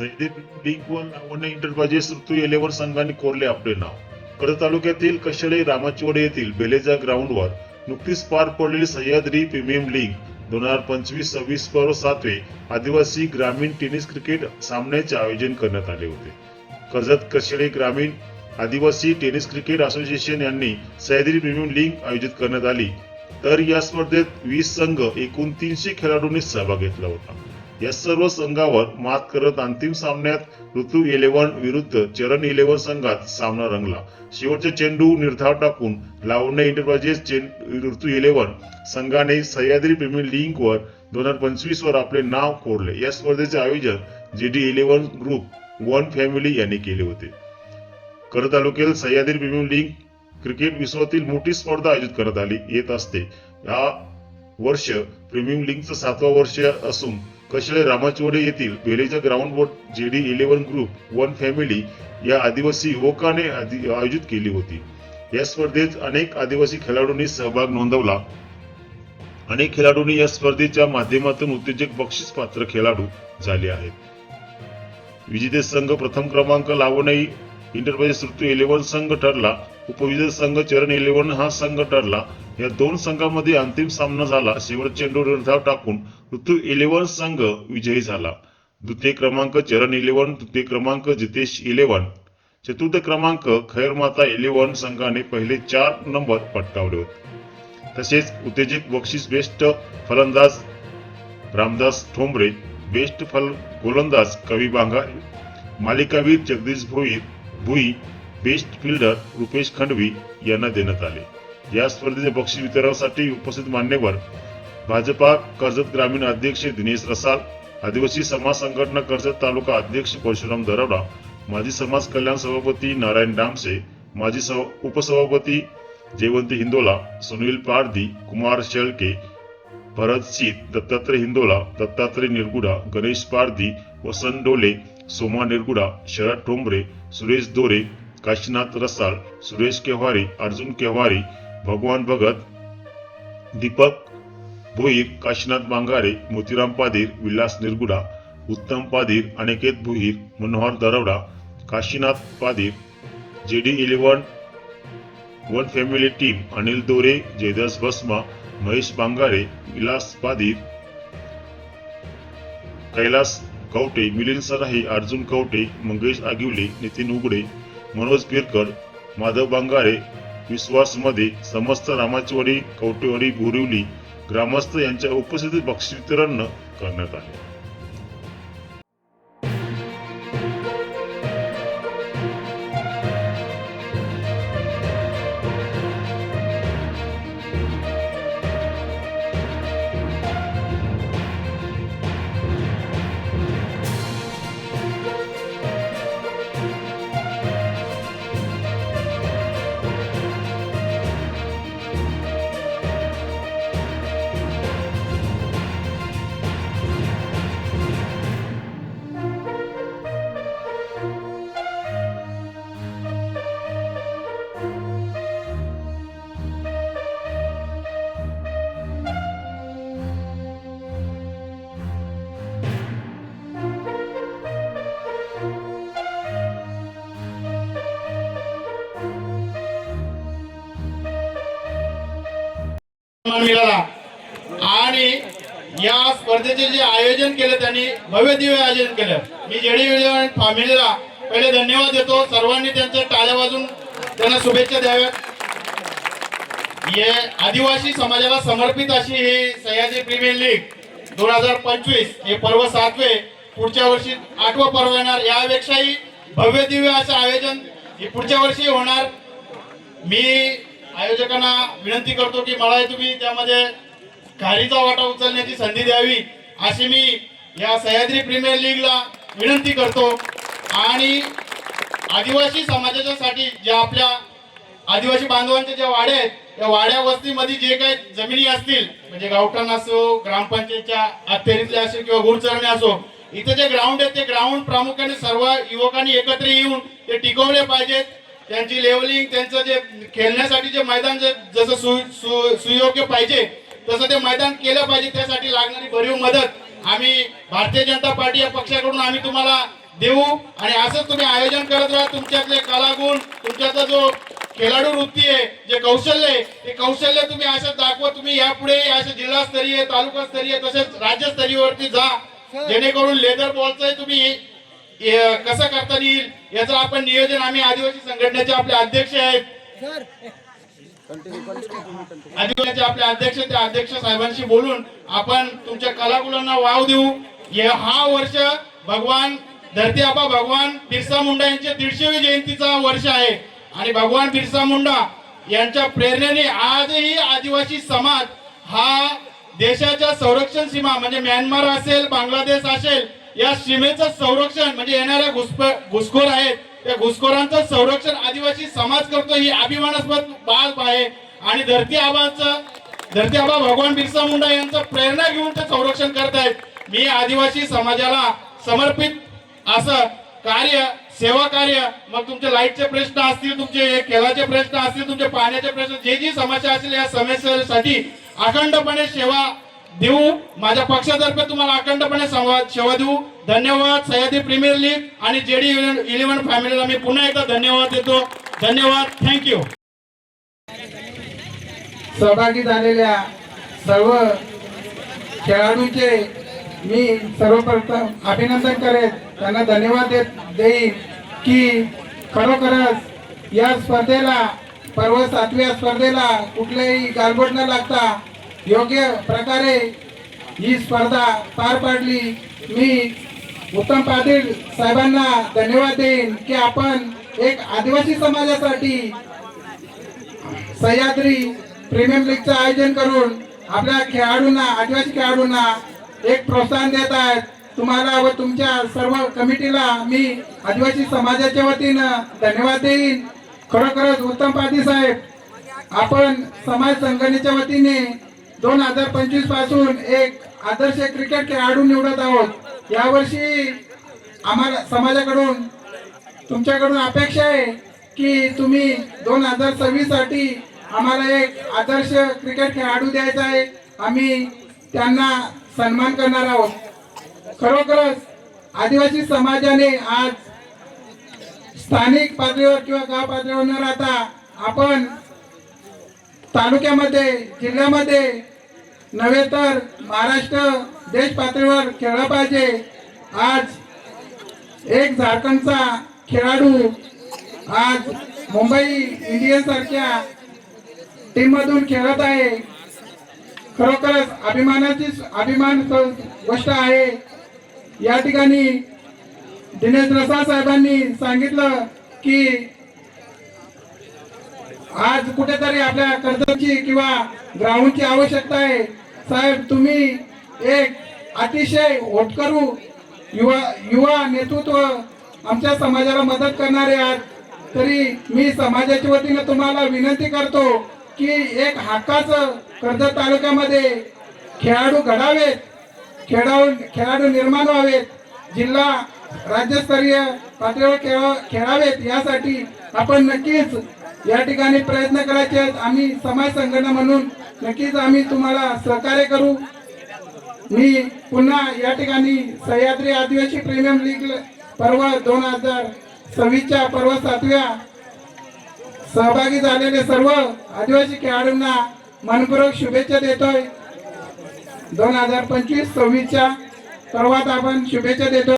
League one Lavanya enterprises Ritu eleven संघाने कोरले आपले नाव. कड तालुक्यातील कशळे रामाचीवाडी येथील बेलेजा ग्राउंडवर नुकतीच पार पडलेली सह्याद्री प्रीमियम लीग दोन हजार पंचवीस सव्वीस पर्व सातवे आदिवासी ग्रामीण टेनिस क्रिकेट सामन्याचे आयोजन करण्यात आले होते. कर्जत कशळे ग्रामीण आदिवासी टेनिस क्रिकेट असोसिएशन यांनी सह्याद्री प्रीमियम लीग आयोजित करण्यात आली. तर या स्पर्धेत वीस संघ एकूण तीनशे खेळाडूंनी सहभाग घेतला होता. या सर्व संघावर मात करत अंतिम सामन्यात ऋतू इलेव्हन विरुद्ध चरण इलेव्हन संघात सामना रंगला. शेवटचे चेंडू निर्धाव टाकून लावण्य इंटरप्राइजेस ऋतू इलेव्हन संघाने सह्याद्री प्रीमियर लीग वर दोन हजार पंचवीस वर आपले नाव कोरले. या स्पर्धेचे आयोजन G D eleven group one family यांनी केले होते. कर तालुक्यात सह्याद्री प्रीमियर लीग क्रिकेट विश्वातील मोठी स्पर्धा आयोजित करण्यात आली येत असते. या वर्ष प्रीमियम लीगचं सातवा वर्ष असून कशळे रामाचोडे येथील बेलेच्या J JD eleven group one family या आदिवासी युवकाने आयोजित केली होती. या स्पर्धेत अनेक आदिवासी खेळाडूंनी सहभाग नोंदवला. अनेक खेळाडूंनी या स्पर्धेच्या माध्यमातून उत्तेजक बक्षीस पात्र खेळाडू झाले आहेत. विजेते संघ प्रथम क्रमांक लावूनही इंटरप्राइजेस ऋतू इलेव्हन संघ ठरला. उपविजेते संघ चरण इलेव्हन हा संघ ठरला या दोन संघांमध्ये अंतिम सामना झाला. शेवट चेंडू धाव टाकून ऋतू इलेव्हन संघ विजयी झाला. द्वितीय क्रमांक चरण इलेव्हन तृतीय क्रमांक जितेश इलेव्हन चतुर्थ क्रमांक खैरमाता इलेव्हन संघाने पहिले चार नंबर पटकावले होते. तसेच उत्तेजक बक्षीस बेस्ट फलंदाज रामदास ठोंबरे बेस्ट फल गोलंदाज कवी बांगा मालिकावीर जगदीश भोईर भुई बेस्ट फिल्डर रुपेश खंडवी यांना देण्यात आले. या स्पर्धेचे बक्षीस वितरणासाठी उपस्थित मान्यवर भाजपा कर्जत ग्रामीण अध्यक्ष दिनेश रसाल आदिवासी समाज संघटना कर्जत तालुका अध्यक्ष परशुराम दरवडा माजी समाज कल्याण सभापती नारायण डामसे माजी उपसभापती जयवंती हिंदोला सुनील पारधी कुमार शेळके भरत सीत दत्तात्रय हिंदोला दत्तात्रय निरगुडा गणेश पारधी वसंत डोले सोमा निरगुडा शरद ठोंबरे सुरेश दोरे काशीनाथ रसाळ सुरेश केव्हारी अर्जुन केव्हारी भगवान Bhagat Deepak Bhoir Kashinath बांगारे Motiram Padir Vilas Nirguda Uttam Padir Aniket Bhuir Manohar Darwada Kashinath Padir JD eleven one family team Anil Dore Jaydas Bhasma Mahesh बांगारे Vilas पादीर Kailas Kavathe Milind सराही अर्जुन कवटे मंगेश आगिवले नितीन उगडे मनोज पिरकर माधव बांगारे विश्वासमध्ये समस्त रामाचवाडी कवटेवाडी बोरिवली ग्रामस्थ यांच्या उपस्थितीत बक्षितरण करण्यात आले. मिळाला. आणि या स्पर्धेचे जे आयोजन केलं त्यांनी भव्य दिव्य आयोजन केलं. मी जेडी आणि फॅमिलीला पहिले धन्यवाद देतो. सर्वांनी त्यांच्या टाळ्या वाजून त्यांना शुभेच्छा द्याव्यात. हे आदिवासी समाजाला समर्पित अशी ही सह्याद्री प्रीमियर लीग दोन हजार पंचवीस हे पर्व सातवे पुढच्या वर्षी आठवं पर्व येणार. यापेक्षाही भव्य दिव्य असं आयोजन हे पुढच्या वर्षी होणार. मी आयोजकांना विनंती करतो की मला तुम्ही त्यामध्ये घारीचा वाटा उचलण्याची संधी द्यावी अशी मी या सह्याद्री प्रीमियर लीगला विनंती करतो. आणि आदिवासी समाजाच्यासाठी ज्या आपल्या आदिवासी बांधवांच्या ज्या वाड्या आहेत त्या वाड्या वस्तीमध्ये जे काही जमिनी असतील म्हणजे गावठाण असो ग्रामपंचायतच्या अखेरीतल्या असो किंवा गुरचरणे असो इथे जे ग्राउंड आहे ते ग्राउंड प्रामुख्याने सर्व युवकांनी एकत्र येऊन ते टिकवले पाहिजेत. त्यांची लेवलिंग त्यांचं जे खेळण्यासाठी जे मैदान जे जसं सुयोग्य पाहिजे तसं ते मैदान केलं पाहिजे त्यासाठी लागणारी भरीव मदत आम्ही भारतीय जनता पार्टी या पक्षाकडून आम्ही तुम्हाला देऊ. आणि असंच तुम्ही आयोजन करत राहा तुमच्यातले कलागुण तुमच्यातला जो खेळाडू वृत्ती आहे जे कौशल्य आहे ते कौशल्य तुम्ही असं दाखवा तुम्ही यापुढे असे जिल्हास्तरीय तालुकास्तरीय तसेच राज्यस्तरीयवरती जा. जेणेकरून लेदर बॉलचं तुम्ही कसं करता येईल याचं आपण नियोजन आम्ही आदिवासी संघटनेचे आपले अध्यक्ष आहेत. आदिवासी आपले अध्यक्ष त्या अध्यक्ष साहेबांशी बोलून आपण तुमच्या कलाकुलांना वाव देऊ. हे हा वर्ष भगवान धरती आबा भगवान बिरसा मुंडा यांच्या दीडशेवी जयंतीचा वर्ष आहे. आणि भगवान बिरसा मुंडा यांच्या प्रेरणेने आजही आदिवासी समाज हा देशाच्या संरक्षण सीमा म्हणजे म्यानमार असेल बांगलादेश असेल या सीमेचं संरक्षण म्हणजे येणाऱ्या घुसप घुसखोर आहेत त्या घुसखोरांचं संरक्षण आदिवासी समाज करतो ही अभिमानास्पद बाब आहे. आणि धरती आबाचं धरती आबा भगवान बिरसा मुंडा यांचं प्रेरणा घेऊन ते संरक्षण करतायत. मी आदिवासी समाजाला समर्पित असं कार्य सेवा कार्य मग तुमचे लाईटचे प्रश्न असतील तुमचे खेळाचे प्रश्न असतील तुमचे पाण्याचे प्रश्न जे जी समस्या असतील या समस्येसाठी अखंडपणे सेवा देऊ. माझ्या पक्षातर्फे तुम्हाला अखंडपणे संवाद सेवा देऊ. धन्यवाद सह्याद्री प्रीमियर लीग आणि जेडी इलेव्हन फॅमिलीला मी पुन्हा एकदा धन्यवाद देतो. धन्यवाद. थँक्यू सहभागी झालेल्या सर्व खेळाडूंचे मी सर्वप्रथम अभिनंदन करेन. त्यांना धन्यवाद देत देईन की खरोखरच या स्पर्धेला पर्व सातव्या स्पर्धेला कुठलेही गालबोट न लागता योग्य प्रकारे ही स्पर्धा पार पाडली. मी उत्तम पाटील साहेबांना धन्यवाद देईन की आपण एक आदिवासी समाजासाठी सह्याद्री प्रीमियम लीगचं आयोजन करून आपल्या खेळाडूंना आदिवासी खेळाडूंना एक प्रोत्साहन देत आहेत. तुम्हाला व तुमच्या सर्व कमिटीला मी आदिवासी समाजाच्या वतीनं धन्यवाद देईन. खरोखरच उत्तम पाटील साहेब आपण समाज संघटनेच्या वतीने दोन हजार पंचवीसपासून एक आदर्श क्रिकेट खेळाडू निवडत आहोत. यावर्षी आम्हाला समाजाकडून तुमच्याकडून अपेक्षा आहे की तुम्ही दोन हजार सव्वीससाठी आम्हाला एक आदर्श क्रिकेट खेळाडू द्यायचा आहे. आम्ही त्यांना सन्मान करणार आहोत. खरोखरच आदिवासी समाजाने आज स्थानिक पातळीवर किंवा गाव पातळीवर न राहता आपण तालुक्यामध्ये जिल्ह्यामध्ये नव्हे तर महाराष्ट्र देश पातळीवर खेळला पाहिजे. आज एक झारखंडचा खेळाडू आज मुंबई इंडियन्स सारख्या खेळत आहे. खरोखरच अभिमानाची अभिमान गोष्ट आहे. या ठिकाणी दिनेश रसाळ साहेबांनी सांगितलं की आज कुठेतरी आपल्या कर्जाची किंवा ग्राउंडची आवश्यकता आहे. साहेब तुम्ही एक अतिशय होटकरू युवा युवा नेतृत्व आमच्या समाजाला मदत करणारे आहात. तरी मी समाजाच्या वतीनं तुम्हाला विनंती करतो की एक हक्काचं कर्जत तालुक्यामध्ये खेळाडू घडावेत खेळाडू खेळाडू निर्माण व्हावेत जिल्हा राज्यस्तरीय पातळीवर खेळ खेळावेत यासाठी आपण नक्कीच या ठिकाणी प्रयत्न करायचे आहेत. आम्ही समाज संघटना म्हणून नक्कीच आम्ही तुम्हाला सहकार्य करू. मी पुन्हा या ठिकाणी सह्याद्री आदिवासी प्रीमियम लीग पर्व दोन हजार सव्वीसच्या पर्व सातव्या सहभागी झालेले सर्व आदिवासी खेळाडूंना मनपूर्वक शुभेच्छा देतोय. दोन हजार पंचवीस सव्वीसच्या पर्वात आपण शुभेच्छा देतो